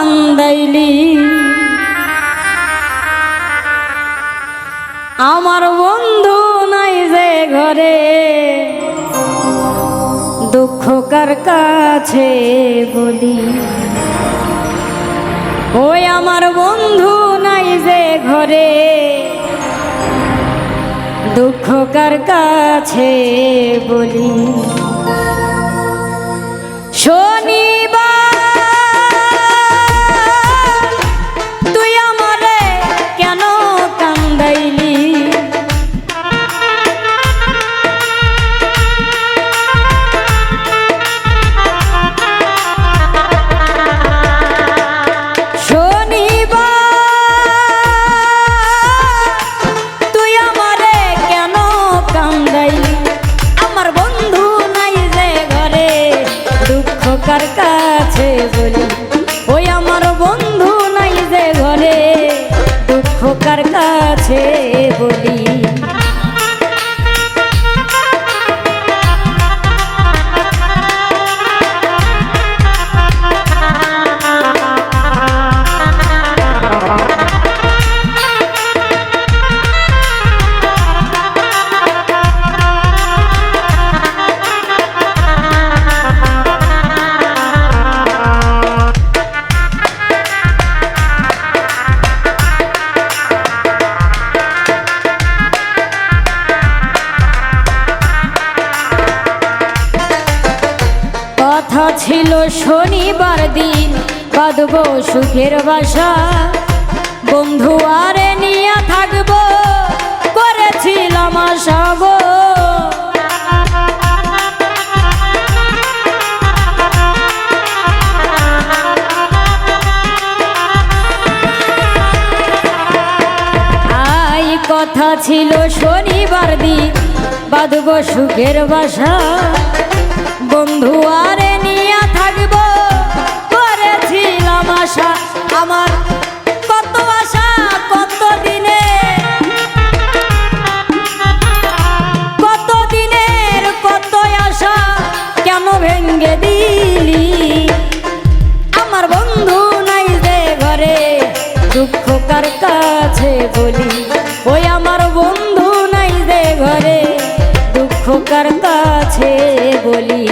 কান্দাইলি আমার বন্ধু নাই যে ঘরে। দুঃখ কার কাছে বলি। ওই আমার বন্ধু নাই যে ঘরে। দুঃখ কার কাছে বলি। বাঁধব সুখের বাসা। বন্ধু আরে নিয়ে থাকব, করেছিলাম আশা কথা ছিল শনিবার দিন, বাঁধব সুখের বাসা। বন্ধু আরে কার কাছে বলি ওই আমার বন্ধু নাই যে ঘরে দুঃখ কার কাছে বলি?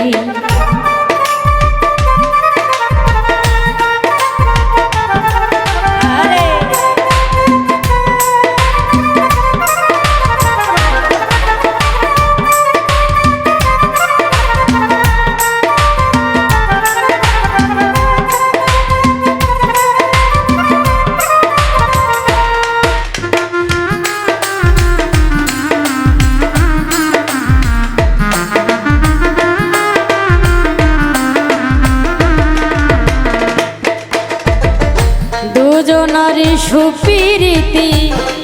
দুজনারি সুপিরিতি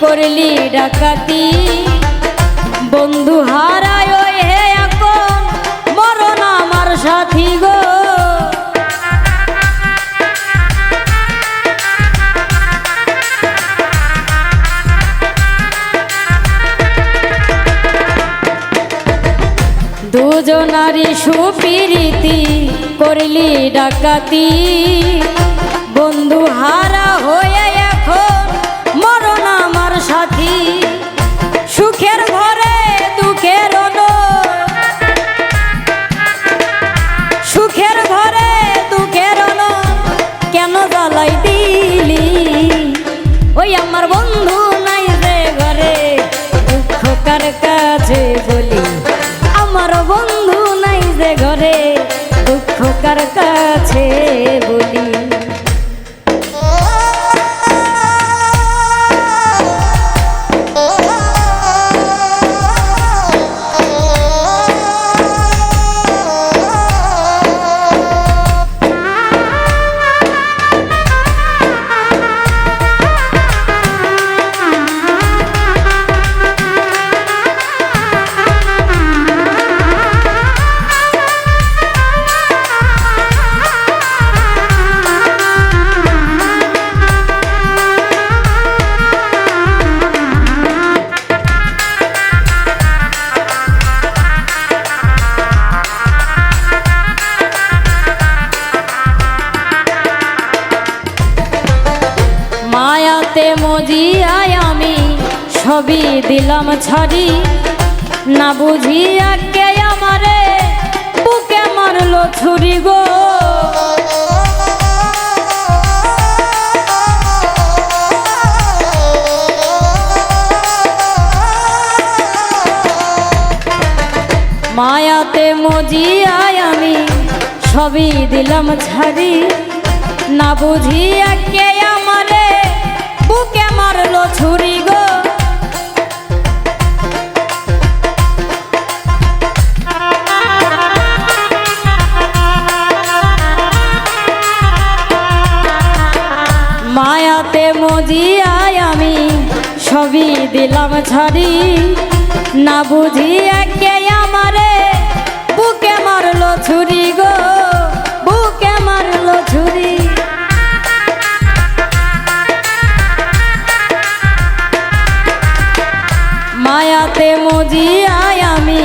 করলি ডাকাতি। বন্ধু হারায় হে এখন, মরণ আমার সাথী গো। দুজনারি সুপিরিতি করলি ডাকাতি। বন্ধু হারা হয়ে এখন মরণ আমার সাথী। সুখের ঘরে, দুঃখের। সুখের ঘরে, দুঃখের কেন জ্বালাই দিলি? ওই আমার বন্ধু নাই যে ঘরে। দুঃখ কার কাছে বলি? আমার বন্ধু নাই যে ঘরে। দুঃখ কার কাছে বলি? দিলাম ছাড়ি। না বুঝিয়া কে আমারে বুকে মারলো ছুরি গো। মায়াতে মজিয়ায় আমি সবই দিলাম ছাড়ি। না বুঝিয়া কে আমারে বুকে মারলো ছুরি গো। দিলাম ছাড়ি না বুঝিয়া কে আমারে? বুকে মারলো ছুরি গো, বুকে মারলো ছুরি। মায়াতে মজিয়ায় আমি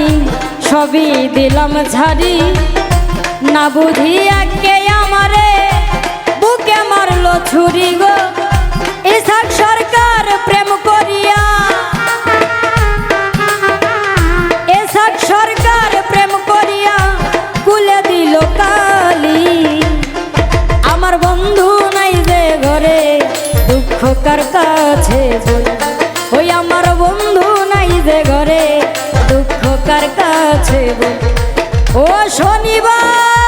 সবই দিলাম ঝাড়ি। না বুঝিয়া কে আমারে? বুকে মারলো ছুরি গো। ইসাক সরকার প্রেম সরকার প্রেম করিয়া আমার বন্ধু নাই যে ঘরে ওই আমার বন্ধু নাই যে ঘরে ও শনিবার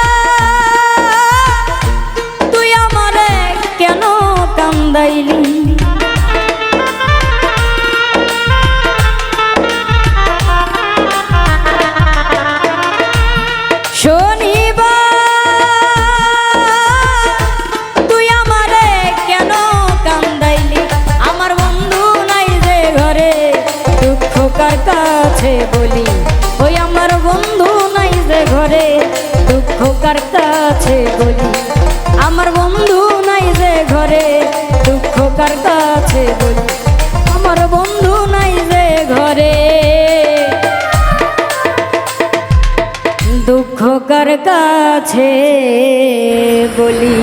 কাছে বলি, ওই আমার বন্ধু নাই যে ঘরে, দুঃখ কার কাছে বলি? আমার বন্ধু নাই যে ঘরে, দুঃখ কার কাছে বলি? আমার বন্ধু নাই যে ঘরে, দুঃখ কার কাছে বলি?